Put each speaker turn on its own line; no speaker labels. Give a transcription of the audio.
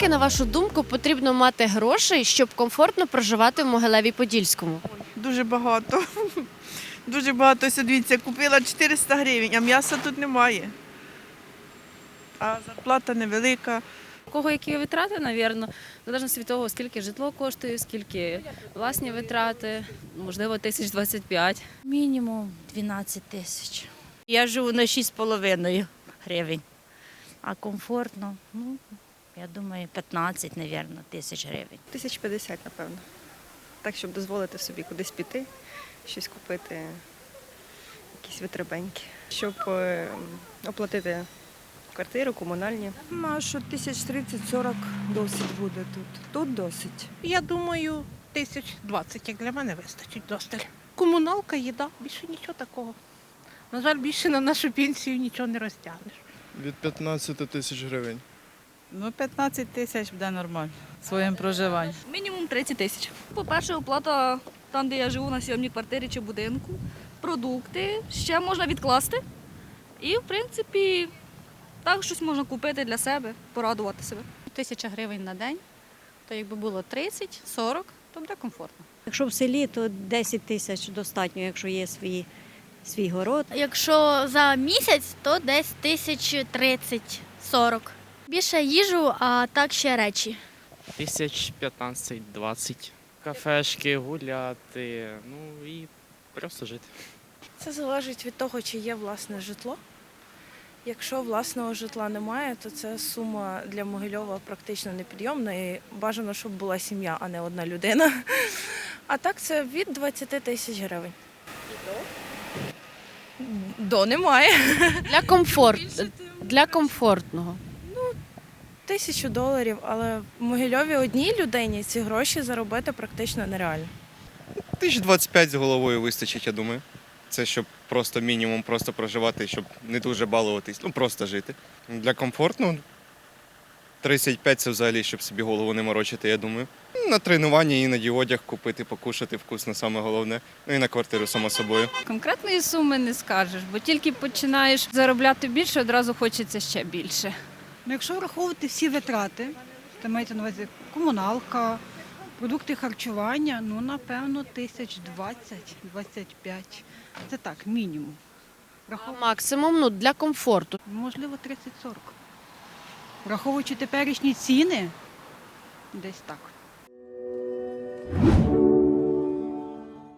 Скільки, на вашу думку, потрібно мати грошей, щоб комфортно проживати в Могилеві Подільському?
Дуже багато. Дуже багато. Ось дивіться, купила 400 гривень, а м'яса тут немає. А зарплата невелика.
У кого які витрати, навірно, залежно від того, скільки житло коштує, скільки власні витрати, можливо, тисяч 25.
Мінімум 12 тисяч.
Я живу на 6,5 гривень. А комфортно, ну, я думаю, 15, мабуть, тисяч гривень.
Тисяч 50, напевно. Так, щоб дозволити собі кудись піти, щось купити, якісь витребеньки. Щоб е, оплатити квартиру, комунальні.
Думаю, що тисяч 30-40 досить буде тут. Тут досить.
Я думаю, тисяч двадцять, як для мене вистачить досталь. Комуналка, їда, більше нічого такого. На жаль, більше на нашу пенсію нічого не розтягнеш.
Від 15 тисяч гривень.
Ну, 15 тисяч буде нормально своїм проживанням.
Мінімум 30 тисяч. По-перше, оплата там, де я живу, на сьомній квартирі чи будинку, продукти, ще можна відкласти. І, в принципі, так щось можна купити для себе, порадувати себе.
Тисяча гривень на день, то якби було 30, 40, то буде комфортно.
Якщо в селі, то 10 тисяч достатньо, якщо є свій, свій город.
Якщо за місяць, то десь тисяч 30-40. Більше їжу, а так ще речі.
Тисяч 15-20. Кафешки, гуляти, ну і просто жити.
Це залежить від того, чи є власне житло. Якщо власного житла немає, то ця сума для Могильова практично непідйомна і бажано, щоб була сім'я, а не одна людина. А так це від 20 тисяч гривень. І до? До немає.
Для комфорт... для комфортного.
Тисячу доларів, але в Могильові одній людині ці гроші заробити практично нереально.
Тисяч 25 з головою вистачить, я думаю. Це щоб просто мінімум просто проживати, щоб не дуже балуватись, ну просто жити. Для комфортно 35 це взагалі, щоб собі голову не морочити, я думаю. На тренування іноді одяг купити, покушати вкусно, саме головне. Ну і на квартиру, само собою.
Конкретної суми не скажеш, бо тільки починаєш заробляти більше, одразу хочеться ще більше.
Ну, якщо враховувати всі витрати, то маєте на увазі комуналка, продукти харчування, ну, напевно, тисяч 20-25. Це так, мінімум.
А
Врахов...
максимум ну, для комфорту.
Можливо, 30-40. Враховуючи теперішні ціни, десь так.